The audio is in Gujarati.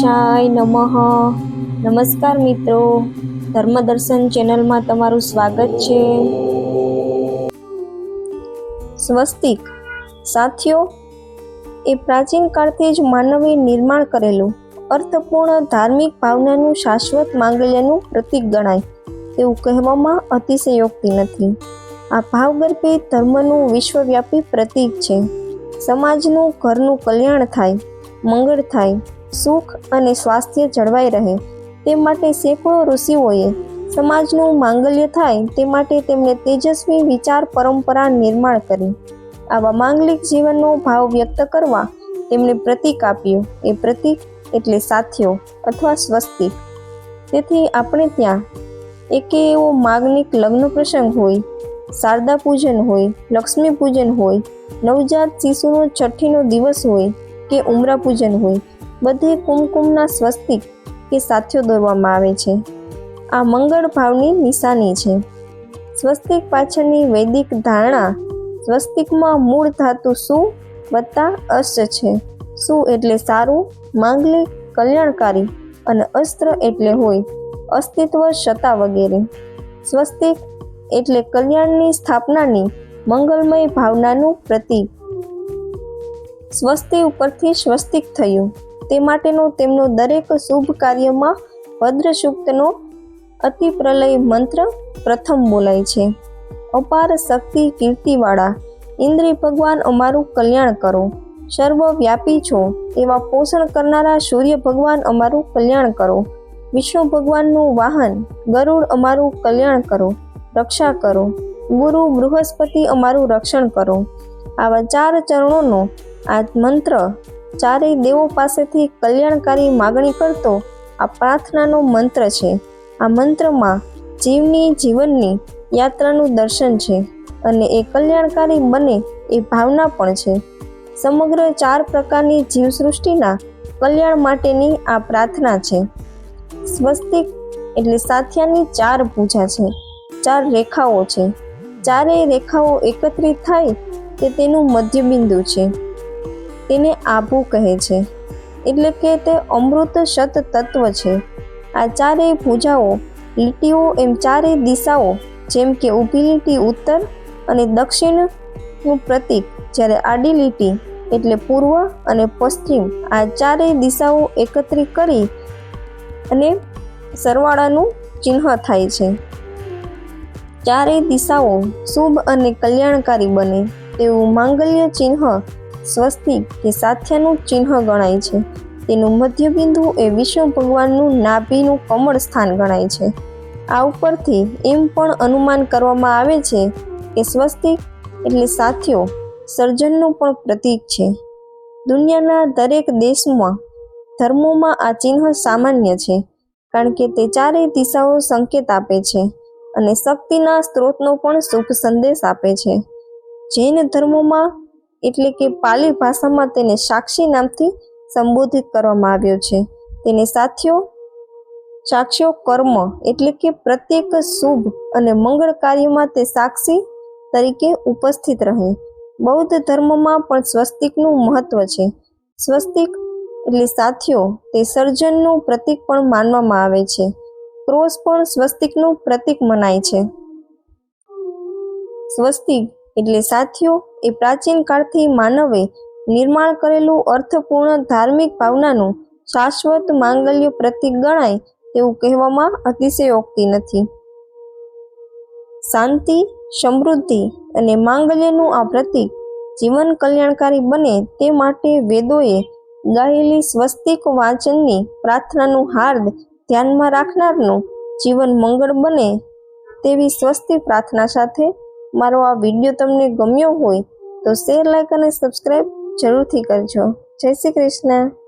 ગણેશાય નમઃ. નમસ્કાર મિત્રો. ધર્મદર્શન ચેનલમાં તમારું સ્વાગત છે. સ્વસ્તિક. સાથીઓ, એ પ્રાચીન કાળથી જ માનવે નિર્માણ કરેલું અર્થપૂર્ણ ધાર્મિક ભાવનાનું શાશ્વત માંગલ્યનું પ્રતીક ગણાય તેવું કહેવામાં અતિશયોક્તિ નથી. આ ભાવગર્ભે ધર્મનું વિશ્વવ્યાપી પ્રતીક છે. સમાજનું ઘરનું કલ્યાણ થાય, મંગળ થાય સુખ અને સ્વાસ્થ્ય જળવાઈ રહે. તે માટે સેંકડો ઋષિઓએ સમાજનું માંગલ્ય થાય તે માટે તેમણે તેજસ્વી વિચાર પરંપરા નિર્માણ કરી. આવા માંગલિક જીવનનો ભાવ વ્યક્ત કરવા તેમણે પ્રતીક આપ્યું. એ પ્રતીક એટલે સાથીઓ અથવા સ્વસ્તિક તેથી આપણે ત્યાં એકે એવો માગનિક લગ્ન પ્રસંગ હોય, શારદા પૂજન હોય, લક્ષ્મી પૂજન હોય, નવજાત શિશુનો છઠ્ઠીનો દિવસ હોય કે ઉમરા પૂજન હોય બધે કુમકુમના સ્વસ્તિક કે સાથીઓ દોરવામાં આવે છે. આ મંગળ ભાવની નિશાની છે. સ્વસ્તિક પાછળની વૈદિક ધારણા સ્વસ્તિકમાં મૂળ ધાતુ સુ વત્તા અસ્ત્ર છે. સુ એટલે સારું, માંગલિક, કલ્યાણકારી અને અસ્ત્ર એટલે હોય, અસ્તિત્વ, સત્તા વગેરે. સ્વસ્તિક એટલે કલ્યાણની સ્થાપનાની મંગલમય ભાવનાનું પ્રતીક. સ્વસ્તિ ઉપરથી સ્વસ્તિક થયું. તે માટેનો તેમનો દરેક શુભ કાર્યમાં ભદ્ર સૂક્તનો અતિ પ્રલય મંત્ર પ્રથમ બોલાય છે. અપાર શક્તિ કીર્તિવાળા, ઇન્દ્રિય ભગવાન અમારું કલ્યાણ કરો. સર્વવ્યાપી છો, એવા પોષણ કરનારા સૂર્ય ભગવાન અમારું કલ્યાણ કરો. વિષ્ણુ ભગવાનનું વાહન, ગરુડ અમારું કલ્યાણ કરો. રક્ષા કરો. ગુરુ બૃહસ્પતિ અમારું રક્ષણ કરો. આવા ચાર ચરણોનો આ મંત્ર ચારેય દેવો પાસેથી કલ્યાણકારી માગણી કરતો આ પ્રાર્થનાનો મંત્ર છે. આ મંત્રમાં જીવની જીવનની યાત્રાનું દર્શન છે અને એ કલ્યાણકારી બને એ ભાવના પણ છે. સમગ્ર ચાર પ્રકારની જીવસૃષ્ટિના કલ્યાણ માટેની આ પ્રાર્થના છે. સ્વસ્તિક એટલે સાથિયાની ચાર પૂજા છે. ચાર રેખાઓ છે. ચારેય રેખાઓ એકત્રિત થાય તે તેનું મધ્યબિંદુ છે. તેને આભુ કહે છે. એટલે કે તે અમૃત શત તત્વ છે. આ ચારેય પૂજાઓ, લીટીઓ એમ ચારેય દિશાઓ, જેમ કે ઊભી લીટી ઉત્તર અને દક્ષિણનું પ્રતીક જ્યારે આડી લીટી એટલે પૂર્વ અને પશ્ચિમ, આ ચારેય દિશાઓ એકત્રિત કરી અને સરવાળાનું ચિહ્ન થાય છે. ચારેય દિશાઓ શુભ અને કલ્યાણકારી બને તેવું માંગલ્ય ચિહ્ન સ્વસ્તિક કે સાથ્યાનું ચિહ્ન ગણાય છે. તેનું મધ્યબિંદુ એ વિષ્ણુ ભગવાનનું નાભીનું કમળ સ્થાન ગણાય છે. આ ઉપરથી એમ પણ અનુમાન કરવામાં આવે છે કે સ્વસ્તિક એટલે સાથીઓ સર્જનનું પણ પ્રતીક છે. દુનિયાના દરેક દેશમાં ધર્મોમાં આ ચિહ્ન સામાન્ય છે, કારણ કે તે ચારેય દિશાઓ સંકેત આપે છે અને શક્તિના સ્ત્રોતનો પણ શુભ સંદેશ આપે છે. જૈન ધર્મોમાં એટલે કે પાલી ભાષામાં તેને સાક્ષી નામથી સંબોધિત કરવામાં આવ્યો છે. તેને સાથીઓ સાક્ષીઓ કર્મ એટલે કે પ્રત્યેક શુભ અને મંગળ કાર્યમાં તે સાક્ષી તરીકે ઉપસ્થિત રહે. બૌદ્ધ ધર્મમાં પણ સ્વસ્તિકનું મહત્વ છે. સ્વસ્તિક એટલે સાથીઓ, તે સર્જનનું પ્રતીક પણ માનવામાં આવે છે. ક્રોસ પણ સ્વસ્તિકનું પ્રતીક મનાય છે. સ્વસ્તિક એટલે સાથીઓ એ પ્રાચીન કાળથી માનવે નિર્માણ કરેલું અર્થપૂર્ણ ધાર્મિક ભાવનાનું શાશ્વત માંગલ્ય પ્રતીક ગણાય તેવું કહેવામાં અતિશયોક્તિ નથી. શાંતિ, સમૃદ્ધિ અને માંગલ્યનું આ પ્રતીક જીવન કલ્યાણકારી બને તે માટે વેદોએ ગાયેલી સ્વસ્તિક વાંચનની પ્રાર્થનાનું હાર્દ ધ્યાનમાં રાખનારનું જીવન મંગળ બને તેવી સ્વસ્તિ પ્રાર્થના સાથે મારો આ વીડિયો તમને ગમ્યો હોય તો શેર લાઈક અને સબસ્ક્રાઈબ જરૂરથી કરજો. જય શ્રી કૃષ્ણ.